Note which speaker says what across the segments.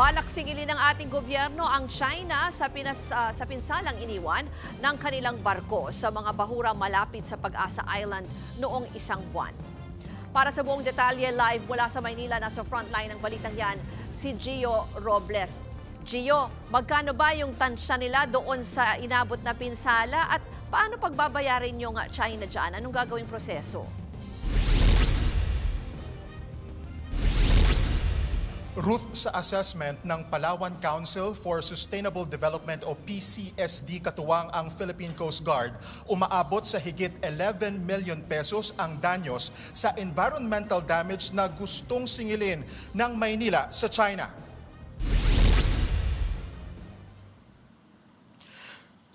Speaker 1: Balak singilin ng ating gobyerno ang China sa, pinas, ah, sa pinsalang iniwan ng kanilang barko sa mga bahura malapit sa Pag-asa Island noong isang buwan. Para sa buong detalye live mula sa Maynila, nasa frontline ng balitang yan, si Gio Robles. Gio, magkano ba yung tansya nila doon sa inabot na pinsala at paano pagbabayarin yung China dyan? Anong gagawing proseso?
Speaker 2: Ruth, sa assessment ng Palawan Council for Sustainable Development o PCSD katuwang ang Philippine Coast Guard, umaabot sa higit 11 million pesos ang danyos sa environmental damage na gustong singilin ng Maynila sa China.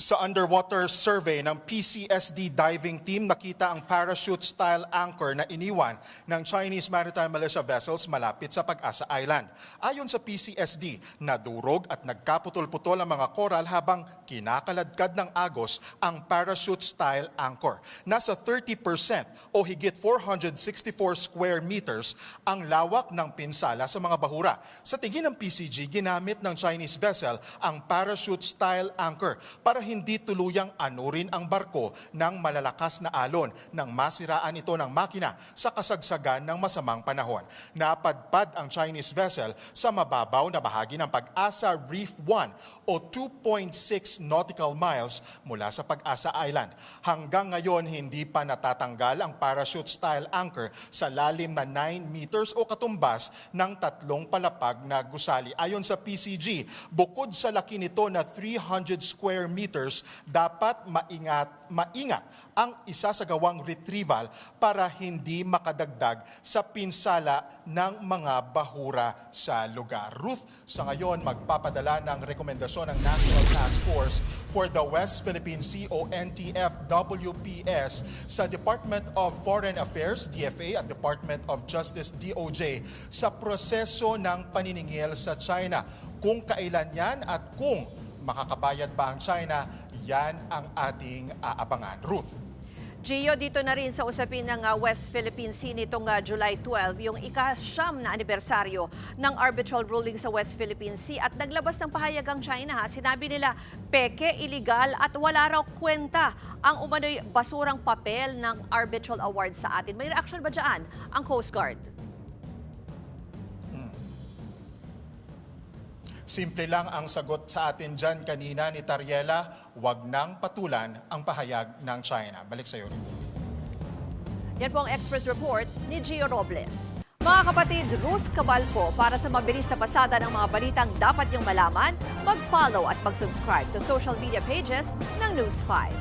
Speaker 2: Sa underwater survey ng PCSD diving team, nakita ang parachute-style anchor na iniwan ng Chinese Maritime Militia vessels malapit sa Pag-asa Island. Ayon sa PCSD, nadurog at nagkaputol-putol ang mga koral habang kinakaladkad ng agos ang parachute-style anchor. Nasa 30% o higit 464 square meters ang lawak ng pinsala sa mga bahura. Sa tingin ng PCG, ginamit ng Chinese vessel ang parachute-style anchor para hindi tuluyang anurin ang barko ng malalakas na alon nang masiraan ito ng makina sa kasagsagan ng masamang panahon. Napadpad ang Chinese vessel sa mababaw na bahagi ng Pag-asa Reef 1 o 2.6 nautical miles mula sa Pag-asa Island. Hanggang ngayon, hindi pa natatanggal ang parachute-style anchor sa lalim na 9 meters o katumbas ng tatlong palapag na gusali. Ayon sa PCG, bukod sa laki nito na 300 square meters, dapat maingat, maingat ang isasagawang retrieval para hindi makadagdag sa pinsala ng mga bahura sa lugar. Ruth, sa ngayon magpapadala ng rekomendasyon ng National Task Force for the West Philippine Sea o NTF-WPS sa Department of Foreign Affairs, DFA, at Department of Justice, DOJ, sa proseso ng paniningil sa China. Kung kailan yan at kung makakabayad ba ang China, yan ang ating aabangan. Ruth.
Speaker 1: Gio, dito na rin sa usapin ng uh, West Philippine Sea nitong uh, July 12, yung ikasyam na anibersaryo ng arbitral ruling sa West Philippine Sea at naglabas ng pahayag ang China. Ha? Sinabi nila, peke, illegal at wala raw kwenta ang umano'y basurang papel ng arbitral award sa atin. May reaction ba dyan ang Coast Guard?
Speaker 2: Simple lang ang sagot sa atin dyan kanina ni Tariela, wag nang patulan ang pahayag ng China. Balik sa iyo.
Speaker 1: Yan po ang Express Report ni Gio Robles. Mga kapatid, Ruth Cabalco, para sa mabilis sa pasada ng mga balitang dapat niyong malaman, mag-follow at mag-subscribe sa social media pages ng News 5.